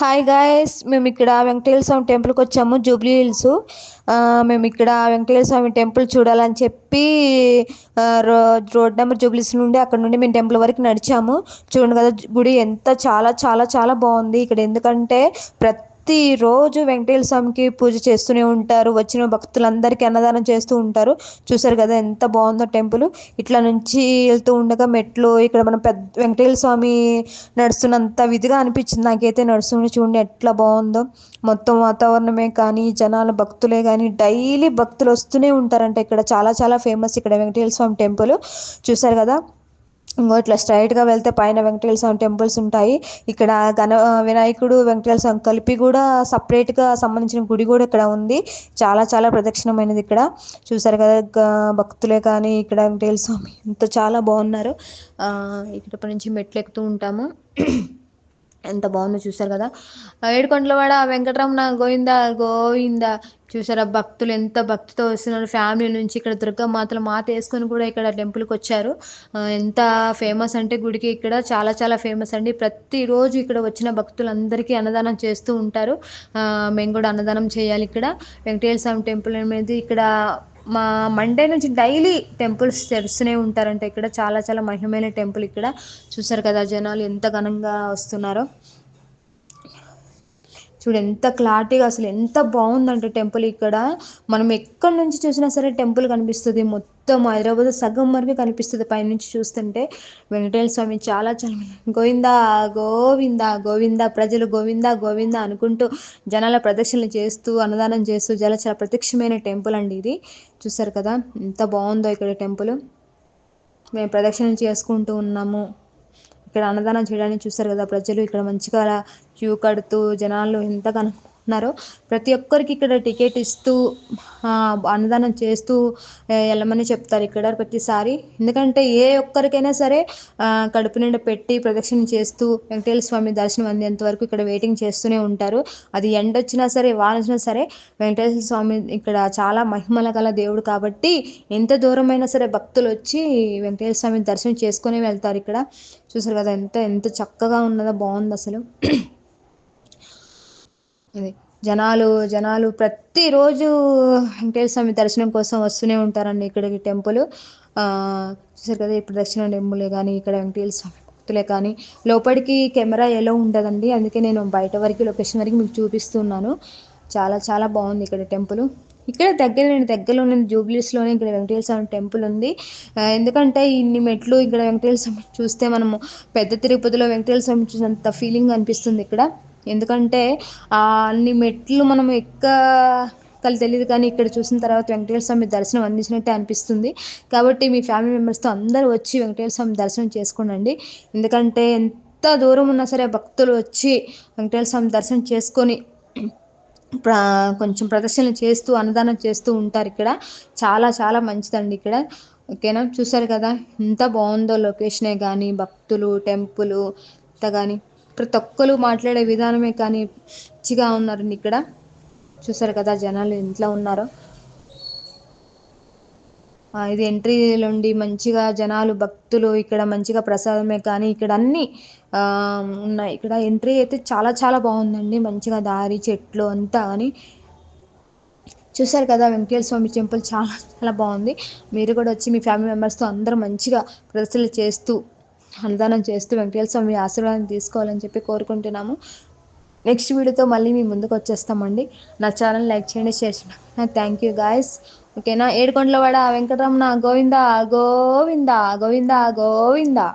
Hi guys మేము ఇక్కడ వెంకటేశ్వర స్వామి టెంపుల్కి వచ్చాము జూబ్లీ హిల్స్ మేము ఇక్కడ వెంకటేశ్వర స్వామి టెంపుల్ చూడాలని చెప్పి రో రోడ్ నెంబర్ జూబ్లీస్ నుండి అక్కడ నుండి మేము టెంపుల్ వరకు నడిచాము. చూడండి కదా గుడి ఎంత చాలా చాలా చాలా బాగుంది. ఇక్కడ ఎందుకంటే ప్రతి ప్రతిరోజు వెంకటేశ్వర స్వామికి పూజ చేస్తూనే ఉంటారు. వచ్చిన భక్తులందరికీ అన్నదానం చేస్తూ ఉంటారు. చూసారు కదా ఎంత బాగుందో టెంపుల్. ఇట్లా నుంచి వెళ్తూ ఉండగా మెట్లు ఇక్కడ మనం పెద్ద వెంకటేశ్వర స్వామి నడుస్తున్నంత విధిగా అనిపించింది. నాకైతే నడుస్తుంటే చూడండి ఎట్లా బాగుందో. మొత్తం వాతావరణమే కానీ జనాలు భక్తులే కానీ డైలీ భక్తులు వస్తూనే ఉంటారంట. ఇక్కడ చాలా చాలా ఫేమస్ ఇక్కడ వెంకటేశ్వర స్వామి టెంపుల్. చూసారు కదా? ఇంకో ఇట్లా స్ట్రైట్గా వెళ్తే పైన వెంకటేశ్వర స్వామి టెంపుల్స్ ఉంటాయి. ఇక్కడ గణ వినాయకుడు వెంకటేశ్వర స్వామి కలిపి కూడా సపరేట్గా సంబంధించిన గుడి కూడా ఇక్కడ ఉంది. చాలా చాలా ప్రదక్షిణమైనది ఇక్కడ. చూసారు కదా భక్తులే కానీ ఇక్కడ వెంకటేశ్వర స్వామి ఇంత చాలా బాగున్నారు. ఇక్కడ నుంచి మెట్లు ఎక్కుతూ ఉంటాము. ఎంత బాగుందో చూసారు కదా. ఏడుకొండలవాడ వెంకటరమణ గోవింద గోవింద చూసారా భక్తులు ఎంత భక్తితో వస్తున్నారు. ఫ్యామిలీ నుంచి ఇక్కడ దుర్గా మాతలు మాత వేసుకొని కూడా ఇక్కడ టెంపుల్కి వచ్చారు. ఎంత ఫేమస్ అంటే గుడికి ఇక్కడ చాలా చాలా ఫేమస్ అండి. ప్రతిరోజు ఇక్కడ వచ్చిన భక్తులందరికీ అన్నదానం చేస్తూ ఉంటారు. మేము కూడా అన్నదానం చేయాలి ఇక్కడ. వెంకటేశ్వర స్వామి టెంపుల్ అనేది ఇక్కడ మా మండే నుంచి డైలీ టెంపుల్స్ తెరుస్తూనే ఉంటారంట. ఇక్కడ చాలా చాలా మహిమైన టెంపుల్ ఇక్కడ. చూసారు కదా జనాలు ఎంత ఘనంగా వస్తున్నారో. చూడు ఎంత క్లారిటీగా అసలు ఎంత బాగుందంటే టెంపుల్ ఇక్కడ. మనం ఎక్కడి నుంచి చూసినా సరే టెంపుల్ కనిపిస్తుంది. మొత్తం హైదరాబాద్ సగం వరకు కనిపిస్తుంది పైనుంచి చూస్తుంటే. వెంకటేశ్వర స్వామి చాలా చాలా గోవింద గోవింద గోవింద ప్రజలు గోవింద గోవింద అనుకుంటూ జనాల ప్రదక్షిణలు చేస్తూ అన్నదానం చేస్తూ జల చాలా ప్రత్యక్షమైన టెంపుల్ అండి ఇది. చూసారు కదా ఎంత బాగుందో ఇక్కడ టెంపుల్ మేము ప్రదక్షిణలు చేసుకుంటూ ఉన్నాము. ఇక్కడ అన్నదానం చేయడానికి చూస్తారు కదా ప్రజలు. ఇక్కడ మంచిగా క్యూ కడుతూ జనాలు ఎంత కనుక్కున్నారో ప్రతి ఒక్కరికి ఇక్కడ టికెట్ ఇస్తూ అన్నదానం చేస్తూ వెళ్ళమని చెప్తారు ఇక్కడ ప్రతిసారి. ఎందుకంటే ఏ ఒక్కరికైనా సరే కడుపు నిండా పెట్టి ప్రదక్షిణ చేస్తూ వెంకటేశ్వర స్వామి దర్శనం అందేంత వరకు ఇక్కడ వెయిటింగ్ చేస్తూనే ఉంటారు. అది ఎండ వచ్చినా సరే వాన వచ్చినా సరే వెంకటేశ్వర స్వామి ఇక్కడ చాలా మహిమల గల దేవుడు కాబట్టి ఎంత దూరమైనా సరే భక్తులు వచ్చి వెంకటేశ్వర స్వామి దర్శనం చేసుకుని వెళ్తారు ఇక్కడ. చూసారు కదా ఎంత ఎంత చక్కగా ఉన్నదో బాగుంది అసలు ఇది. జనాలు జనాలు ప్రతిరోజు వెంకటేశ్వర స్వామి దర్శనం కోసం వస్తూనే ఉంటారండి ఇక్కడికి టెంపుల్. చూసారు కదా ఇప్పుడు దక్షిణ టెంపులే కానీ ఇక్కడ వెంకటేశ్వర స్వామి భక్తులే కానీ లోపలికి కెమెరా ఎలా ఉండదండి. అందుకే నేను బయట వరకు లొకేషన్ వరకు మీకు చూపిస్తున్నాను. చాలా చాలా బాగుంది ఇక్కడ టెంపుల్. ఇక్కడ దగ్గర నేను దగ్గరలో నేను జూబ్లీస్లోనే ఇక్కడ వెంకటేశ్వర స్వామి టెంపుల్ ఉంది. ఎందుకంటే ఇన్ని మెట్లు ఇక్కడ వెంకటేశ్వర స్వామి చూస్తే మనము పెద్ద తిరుపతిలో వెంకటేశ్వర స్వామి చూసినంత ఫీలింగ్ అనిపిస్తుంది ఇక్కడ. ఎందుకంటే అన్ని మెట్లు మనం ఎక్క కళ్ళు తెలియదు కానీ ఇక్కడ చూసిన తర్వాత వెంకటేశ్వర స్వామి దర్శనం అందించినట్టే అనిపిస్తుంది. కాబట్టి మీ ఫ్యామిలీ మెంబర్స్తో అందరూ వచ్చి వెంకటేశ్వర స్వామి దర్శనం చేసుకోనండి. ఎందుకంటే ఎంత దూరం ఉన్నా సరే భక్తులు వచ్చి వెంకటేశ్వర స్వామి దర్శనం చేసుకొని కొంచెం ప్రదర్శనలు చేస్తూ అన్నదానం చేస్తూ ఉంటారు ఇక్కడ. చాలా చాలా మంచిదండి ఇక్కడ. ఓకేనా? చూసారు కదా? ఎంత బాగుందో లొకేషనే కానీ భక్తులు టెంపుల్ ఇంత కానీ ప్రతి ఒక్కరు మాట్లాడే విధానమే కానీ మంచిగా ఉన్నారండి ఇక్కడ. చూసారు కదా జనాలు ఇంట్లో ఉన్నారో. ఇది ఎంట్రీలుండి మంచిగా జనాలు భక్తులు ఇక్కడ మంచిగా ప్రసాదమే కానీ ఇక్కడ అన్ని ఉన్నాయి. ఇక్కడ ఎంట్రీ అయితే చాలా చాలా బాగుందండి. మంచిగా దారి చెట్లు అంతా అని చూసారు కదా వెంకటేశ్వర స్వామి టెంపుల్ చాలా చాలా బాగుంది. మీరు కూడా వచ్చి మీ ఫ్యామిలీ మెంబర్స్తో అందరూ మంచిగా ప్రదర్శనలు చేస్తూ అన్నదానం చేస్తూ వెంకటేశ్వర స్వామి ఆశీర్వాదం తీసుకోవాలని చెప్పి కోరుకుంటున్నాము. నెక్స్ట్ వీడియోతో మళ్ళీ మీ ముందుకు వచ్చేస్తామండి. నా ఛానల్ లైక్ చేయండి షేర్ చేయండి. థ్యాంక్ యూ గాయస్ ఓకేనా ఏడుకొండలవాడ వెంకటరమణ గోవిందా గోవిందా గోవిందా గోవిందా.